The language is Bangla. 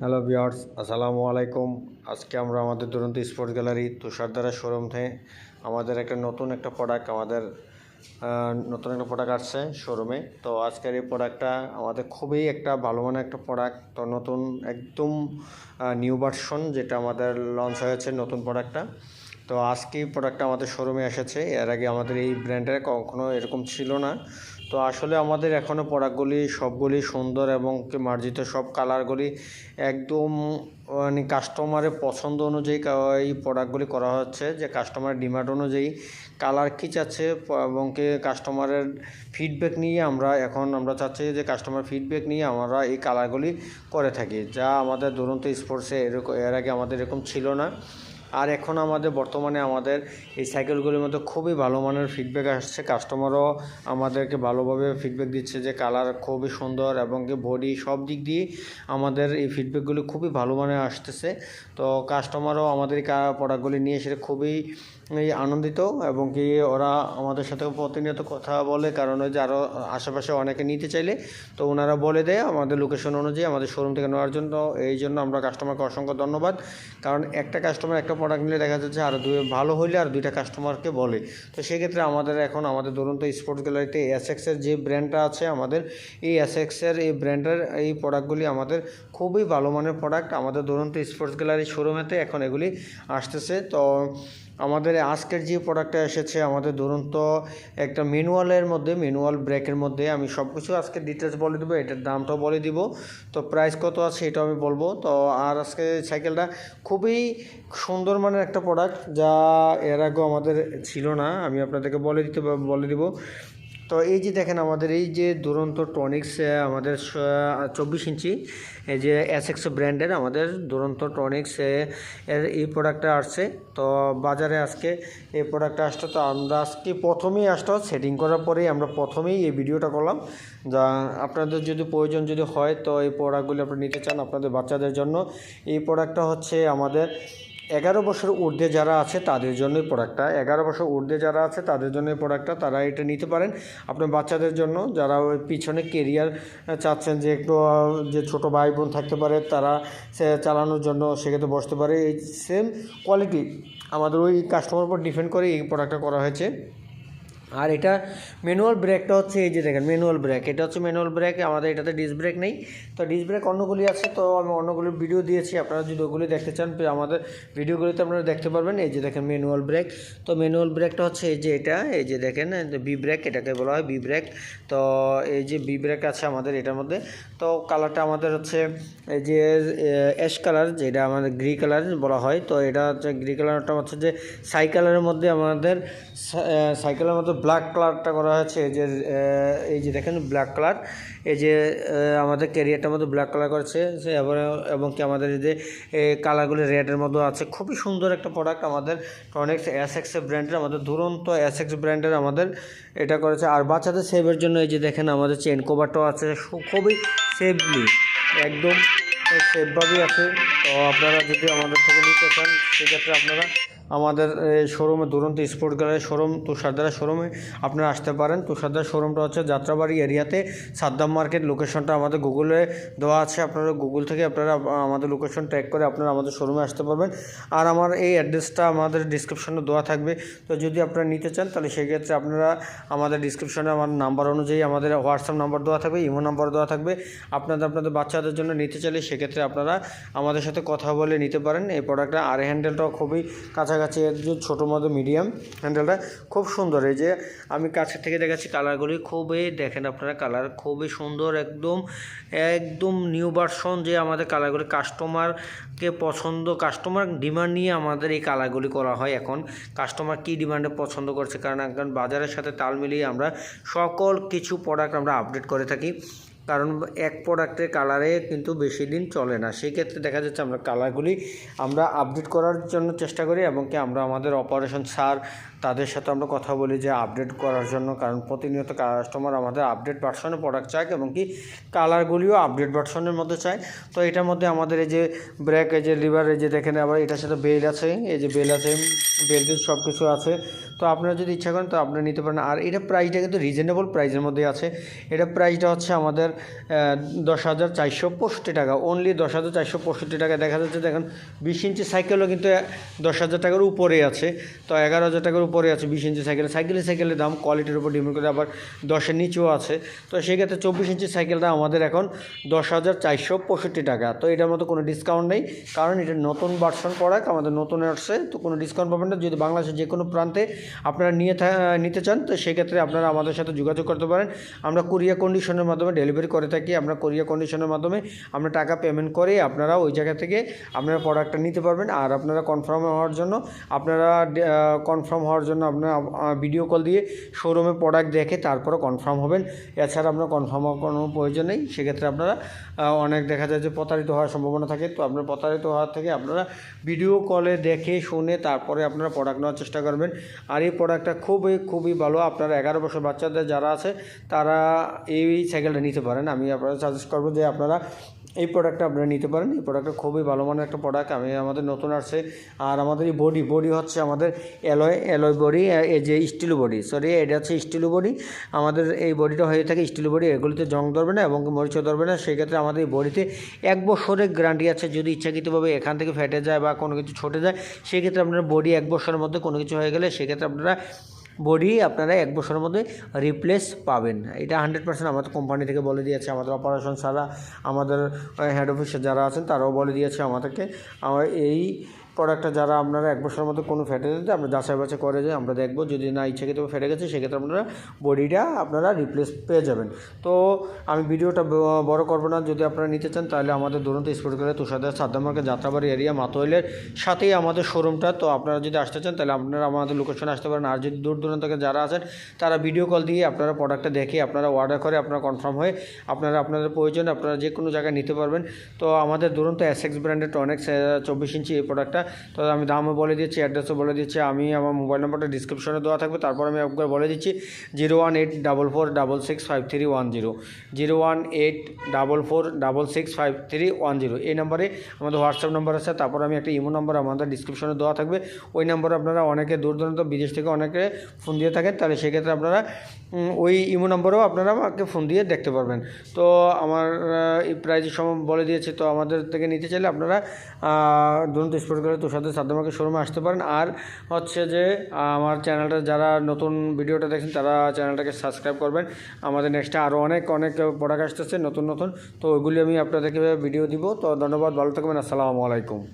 হ্যালো বিয়ার্স আসসালামু আলাইকুম আজকে আমরা আমাদের দুরন্ত স্পোর্টস গ্যালারি তুষারদারা শোরুম থেকে আমাদের একটা নতুন একটা প্রোডাক্ট আমাদের নতুন একটা প্রোডাক্ট আসছে শোরুমে তো আজকের এই প্রোডাক্টটা আমাদের খুবই একটা ভালো মানের একটা প্রোডাক্ট তো নতুন, একদম নিউ ভার্সন যেটা আমাদের লঞ্চ হয়েছে নতুন প্রোডাক্টটা তো আজকে প্রোডাক্টটা আমাদের শোরুমে এসেছে। এর আগে আমাদের এই ব্র্যান্ডের কখনো এরকম ছিল না। তো আসলে আমাদের এখনও প্রোডাক্টগুলি সবগুলি সুন্দর এবং মার্জিত সব কালারগুলি একদম মানে কাস্টমারের পছন্দ অনুযায়ী এই প্রোডাক্টগুলি করা হচ্ছে। যে কাস্টমারের ডিমান্ড অনুযায়ী কালার কী চাচ্ছে এবং কি কাস্টমারের ফিডব্যাক নিয়ে আমরা এখন, আমরা চাচ্ছি যে কাস্টমার ফিডব্যাক নিয়ে আমরা এই কালারগুলি করে থাকি। যা আমাদের দুরন্ত স্পোর্টসে এরকম, এর আগে আমাদের এরকম ছিল না। আর এখন আমাদের বর্তমানে আমাদের এই সাইকেলগুলির মধ্যে খুবই ভালো মানের ফিডব্যাক আসছে। কাস্টমারও আমাদেরকে ভালোভাবে ফিডব্যাক দিচ্ছে যে কালার খুবই সুন্দর এবং কি বডি সব দিক দিয়ে আমাদের এই ফিডব্যাকগুলি খুবই ভালো মানের আসতেছে। তো কাস্টমারও আমাদের প্রোডাক্টগুলি নিয়ে এসে খুবই আনন্দিত এবং কি ওরা আমাদের সাথে প্রতিনিয়ত কথা বলে, কারণ ওই যে আরও আশেপাশে অনেকে নিতে চাইলে তো ওনারা বলে দেয় আমাদের লোকেশন অনুযায়ী আমাদের শোরুম থেকে নেওয়ার জন্য। এই জন্য আমরা কাস্টমারকে অসংখ্য ধন্যবাদ। কারণ একটা কাস্টমার একটা প্রোডাক্ট নিলে দেখা যাচ্ছে আর দুই, ভালো হইলে আর দুইটা কাস্টমারকে বলে। তো সেক্ষেত্রে আমাদের এখন, আমাদের ধরুন তো স্পোর্টস গ্যালারিতে এসএক্সের যে ব্র্যান্ডটা আছে আমাদের, এই এসএক্সের এই ব্র্যান্ডের এই প্রোডাক্টগুলি আমাদের খুবই ভালো মানের প্রোডাক্ট আমাদের ধরুন তো স্পোর্টস গ্যালারি শোরুমেতে এখন এগুলি আসতেছে। তো আমাদের আজকের যে প্রোডাক্টটা এসেছে, আমাদের ধরুন তো একটা ম্যানুয়ালের মধ্যে ম্যানুয়াল ব্রেকের মধ্যে আমি সব কিছু আজকে ডিটেলস বলে দেবো, এটার দামটাও বলে দিব। তো প্রাইস কত আছে এটাও আমি বলব। তো আর আজকে সাইকেলটা খুবই সুন্দর মানের একটা প্রোডাক্ট যা এর আগেও আমাদের ছিল না, আমি আপনাদেরকে বলে দিতে, বলে দিব। তো এই যে দেখেন আমাদের এই যে দুরন্ত টনিক্স আমাদের চব্বিশ ইঞ্চি, এই যে এসএক্স ব্র্যান্ডের আমাদের দুরন্ত টনিক্স এর এই প্রোডাক্টটা আসছে। তো বাজারে আজকে এই প্রোডাক্টটা আসছে, তো আমরা আজকে প্রথমেই আসতো সেটিং করার পরেই আমরা প্রথমেই এই ভিডিওটা করলাম। যা আপনাদের যদি প্রয়োজন যদি হয়, তো এই প্রোডাক্টগুলি আপনি নিতে চান আপনাদের বাচ্চাদের জন্য। এই প্রোডাক্টটা হচ্ছে আমাদের এগারো বছর ঊর্ধ্বে যারা আছে, তাদের জন্যই প্রোডাক্টটা এগারো বছর ঊর্ধ্বে যারা আছে, তাদের জন্য প্রোডাক্টটা তারা এটা নিতে পারেন আপনার বাচ্চাদের জন্য। যারা ওই পিছনে কেরিয়ার চাচ্ছেন যে একটু যে ছোটো ভাই বোন থাকতে পারে, তারা সে চালানোর জন্য সেক্ষেত্রে বসতে পারে। এই সেম কোয়ালিটি আমাদের ওই কাস্টমার উপর ডিপেন্ড করে এই প্রোডাক্টটা করা হয়েছে। আর এটা ম্যানুয়াল ব্রেকটা হচ্ছে এই যে দেখেন ম্যানুয়াল ব্রেক এটা হচ্ছে ম্যানুয়াল ব্রেক আমাদের এটাতে ডিস ব্রেক নেই। তো ডিস ব্রেক অন্যগুলি আছে, তো আমি অন্যগুলি ভিডিও দিয়েছি। আপনারা যদি ওগুলি দেখতে চান আমাদের ভিডিওগুলিতে আপনারা দেখতে পারবেন। এই যে দেখেন ম্যানুয়াল ব্রেক তো ম্যানুয়াল ব্রেকটা হচ্ছে এই যে এটা, এই যে দেখেন বি ব্রেক এটাকে বলা হয় বি ব্রেক তো এই যে বি ব্রেক আছে আমাদের এটার মধ্যে। তো কালারটা আমাদের হচ্ছে এই যে অ্যাশ কালার যেটা আমাদের গ্রি কালার বলা হয়। তো এটা হচ্ছে গ্রি কালারটা হচ্ছে যে সাইকেলের মধ্যে আমাদের সাইকেলের মধ্যে ব্ল্যাক কালারটা করা হয়েছে, এই যে এই যে দেখেন ব্ল্যাক কালার এই যে আমাদের ক্যারিয়ারটার মধ্যে ব্ল্যাক কালার করেছে এবং কি আমাদের এই যে কালারগুলি রেডের মধ্যে আছে। খুবই সুন্দর একটা প্রোডাক্ট আমাদের টনিক্স এস এক্স ব্র্যান্ডের আমাদের দুরন্ত এস এক্স ব্র্যান্ডের আমাদের এটা করেছে। আর বাচ্চাদের সেভের জন্য এই যে দেখেন আমাদের চেন কভারটাও আছে খুবই সেফলি একদম সেফভাবেই আছে। তো আপনারা যদি আমাদের থেকে নিতে চান, সেক্ষেত্রে আপনারা আমাদের শোরুমে দুরন্ত স্পোর্ট গ্যালারি শোরুম তুষারদারা শোরুমে আপনারা আসতে পারেন। তুষারদার শোরুমটা হচ্ছে যাত্রাবাড়ি এরিয়াতে। সাদ্দাম মার্কেট, লোকেশনটা আমাদের গুগলে দেওয়া আছে। আপনারা গুগল থেকে আপনারা আমাদের লোকেশন ট্র্যাক করে আপনারা আমাদের শোরুমে আসতে পারবেন। আর আমার এই অ্যাড্রেসটা আমাদের ডিসক্রিপশনে দেওয়া থাকবে। তো যদি আপনারা নিতে চান, তাহলে সেক্ষেত্রে আপনারা আমাদের ডিসক্রিপশনে আমার নাম্বার অনুযায়ী আমাদের হোয়াটসঅ্যাপ নাম্বার দেওয়া থাকবে, ইমো নাম্বার দেওয়া থাকবে। আপনাদের আপনাদের বাচ্চাদের জন্য নিতে চাইলে সেক্ষেত্রে আপনারা আমাদের সাথে কথা বলে নিতে পারেন। এই প্রোডাক্টটা আর হ্যান্ডেলটাও খুবই কাছাকাছি যে ছোটো মতো মিডিয়াম হ্যান্ডেলটা খুব সুন্দর। এই যে আমি কাছের থেকে দেখাচ্ছি কালারগুলি খুবই দেখেন আপনারা কালার খুবই সুন্দর, একদম একদম নিউ ভার্সন যে আমাদের কালারগুলি কাস্টমারকে পছন্দ কাস্টমার ডিমান্ড নিয়ে আমাদের এই কালারগুলি করা হয় এখন। কাস্টমার কী ডিমান্ডে পছন্দ করছে? কারণ এখন বাজারের সাথে তাল মিলিয়ে আমরা সকল কিছু প্রোডাক্ট আমরা আপডেট করে থাকি। কারণ এক প্রোডাক্টের কালারে কিন্তু বেশি দিন চলে না। সেই ক্ষেত্রে দেখা যাচ্ছে আমরা কালারগুলি আমরা আপডেট করার জন্য চেষ্টা করি এবং কি আমরা আমাদের অপারেশন স্যার তাদের সাথে আমরা কথা বলি যে আপডেট করার জন্য, কারণ প্রতিনিয়ত কাস্টমার আমাদের আপডেট ভার্সনে প্রোডাক্ট চায় এবং কি কালারগুলিও আপডেট ভার্সনের মধ্যে চায়। তো এটার মধ্যে আমাদের এই যে ব্রেক এই যে লিভার এই যে দেখেন আবার এটার সাথে বেল আছে, এই যে বেল আছে বেল্টের সব কিছু আছে। তো আপনারা যদি ইচ্ছা করেন তো আপনারা নিতে পারেন। আর এটা প্রাইসটা কিন্তু রিজনেবল প্রাইসের মধ্যে আছে। এটা প্রাইসটা হচ্ছে আমাদের দশ হাজার চারশো পঁয়ষট্টি টাকা। অনলি দশ হাজার চারশো পঁয়ষট্টি টাকা দেখা যাচ্ছে দেখেন বিশ ইঞ্চি সাইকেলও কিন্তু দশ হাজার টাকার উপরে আছে। তো এগারো হাজার টাকার উপরে আছে বিশ ইঞ্চি সাইকেল। সাইকেলে সাইকেলের দাম কোয়ালিটির উপর ডিপেন্ড করে আবার দশের নিচেও আছে। তো সেক্ষেত্রে চব্বিশ ইঞ্চি সাইকেলটা আমাদের এখন দশ হাজার চারশো পঁয়ষট্টি টাকা। তো এটার মতো কোনো ডিসকাউন্ট নেই, কারণ এটা নতুন ভার্সন প্রোডাক্ট আমাদের নতুন আসছে, তো কোনো ডিসকাউন্ট পাবেন না। যদি বাংলাদেশের যে কোনো প্রান্তে আপনারা নিয়ে নিতে চান, তো সেক্ষেত্রে আপনারা আমাদের সাথে যোগাযোগ করতে পারেন। আমরা কোরিয়া কন্ডিশনের মাধ্যমে ডেলিভারি করে থাকি, আমরা কোরিয়া কন্ডিশনের মাধ্যমে আমরা টাকা পেমেন্ট করে আপনারা ওই জায়গা থেকে আপনারা প্রোডাক্টটা নিতে পারবেন। আর আপনারা কনফার্ম হওয়ার জন্য আপনারা কনফার্ম হওয়ার জন্য আপনার ভিডিও কল দিয়ে শোরুমে প্রোডাক্ট দেখে তারপরে কনফার্ম হবেন। এছাড়া আপনার কনফার্ম হওয়ার কোনো প্রয়োজন নেই। সেক্ষেত্রে আপনারা অনেক দেখা যায় যে প্রতারিত হওয়ার সম্ভাবনা থাকে। তো আপনার প্রতারিত হওয়ার থেকে আপনারা ভিডিও কলে দেখে, শুনে তারপরে আপনারা প্রোডাক্ট নেওয়ার চেষ্টা করবেন। আর এই প্রোডাক্টটা খুবই খুবই ভালো। আপনারা এগারো বছর বাচ্চাদের যারা আছে, তারা এই সাইকেলটা নিতে পারেন। আমি আপনারা সাজেস্ট করব যে আপনারা এই প্রোডাক্টটা আপনারা নিতে পারেন। এই প্রোডাক্টটা খুবই ভালো মানের একটা প্রোডাক্ট আমি, আমাদের নতুন আসছে। আর আমাদের এই বডি বডি হচ্ছে আমাদের অ্যালয় অ্যালয় বডি এই যে স্টিল বডি সরি এটা হচ্ছে স্টিল বডি আমাদের এই বডিটা হয়ে থাকে স্টিল বডি এগুলিতে জং ধরবে না এবং মরিচও ধরবে না। সেক্ষেত্রে আমাদের এই বডিতে এক বছরের গ্যারান্টি আছে। যদি ইচ্ছাকৃতভাবে এখান থেকে ফেটে যায় বা কোনো কিছু ছুটে যায়, সেক্ষেত্রে আপনার বডি এক বছরের মধ্যে কোনো কিছু হয়ে গেলে সেক্ষেত্রে আপনারা বডি আপনারা এক বছরের মধ্যে রিপ্লেস পাবেন। এটা হান্ড্রেড পার্সেন্ট আমাদের কোম্পানি থেকে বলে দিয়েছে। আমাদের অপারেশন সারা আমাদের হেড অফিসে যারা আছেন, তারাও বলে দিয়েছে আমাদেরকে। আমার এই প্রোডাক্টটা যারা আপনারা এক বছরের মধ্যে কোনো ফেটে যেতে আমরা যাচাই বাছাই করে যে আমরা দেখব, যদি না ইচ্ছাকৃত ফেটে গেছে, সেক্ষেত্রে আপনারা বডিটা আপনারা রিপ্লেস পেয়ে যাবেন। তো আমি ভিডিওটা বড় করব না, যদি আপনারা নিতে চান, তাহলে আমাদের দুরন্ত স্পোর্ট করে তুষারদার সাদ্দামার্কে যাত্রাবাড়ি এরিয়া মাতোয়েলের সাথেই আমাদের শোরুমটা তো আপনারা যদি আসতে চান, তাহলে আপনারা আমাদের লোকেশনে আসতে পারেন। আর যদি দূর দূরান্ত থেকে যারা আছেন, তারা ভিডিও কল দিয়ে আপনারা প্রোডাক্টটা দেখে আপনারা অর্ডার করে আপনারা কনফার্ম হয়ে আপনারা আপনাদের প্রয়োজনে আপনারা যে কোনো জায়গায় নিতে পারবেন। তো আমাদের দুরন্ত এক্স ব্র্যান্ডের টনেক্স চব্বিশ ইঞ্চি এই প্রোডাক্টটা তো আমি দামও বলে দিচ্ছি অ্যাড্রেসও বলে দিচ্ছি, আমি আমার মোবাইল নাম্বারটা ডিসক্রিপশনে দেওয়া থাকবে, তারপর আমি একবার বলে দিচ্ছি zero one eight double four double six five three one zero zero one eight double four double six five three one zero এই নাম্বারে আমাদের হোয়াটসঅ্যাপ নাম্বার আছে, তারপর আমি একটা ইমো নাম্বার আমাদের ডিসক্রিপশনে দেওয়া থাকবে, ওই নাম্বারে আপনারা অনেকে দূর দূরান্ত বিদেশ থেকে অনেকে ফোন দিয়ে থাকেন, তাহলে সেক্ষেত্রে আপনারা ওই ইমো নাম্বারেও আপনারা আমাকে ফোন দিয়ে দেখতে পারবেন। তো আমার এই প্রাইজের সময় বলে দিয়েছি, তো আমাদের থেকে নিতে চাইলে আপনারা দুরন্ত স্পোর্ট করে তুষারদের সাদ্দামাকে শোরুমে আসতে পারেন। আর হচ্ছে যে, আমার চ্যানেলটা যারা নতুন ভিডিওটা দেখছেন, তারা চ্যানেলটাকে সাবস্ক্রাইব করবেন। আমাদের নেক্সটে আরও অনেক অনেক প্রোডাক্ট আসতেছে, নতুন নতুন। তো ওইগুলি আমি আপনাদেরকে ভিডিও দিব। তো ধন্যবাদ, ভালো থাকবেন, আসসালামু আলাইকুম।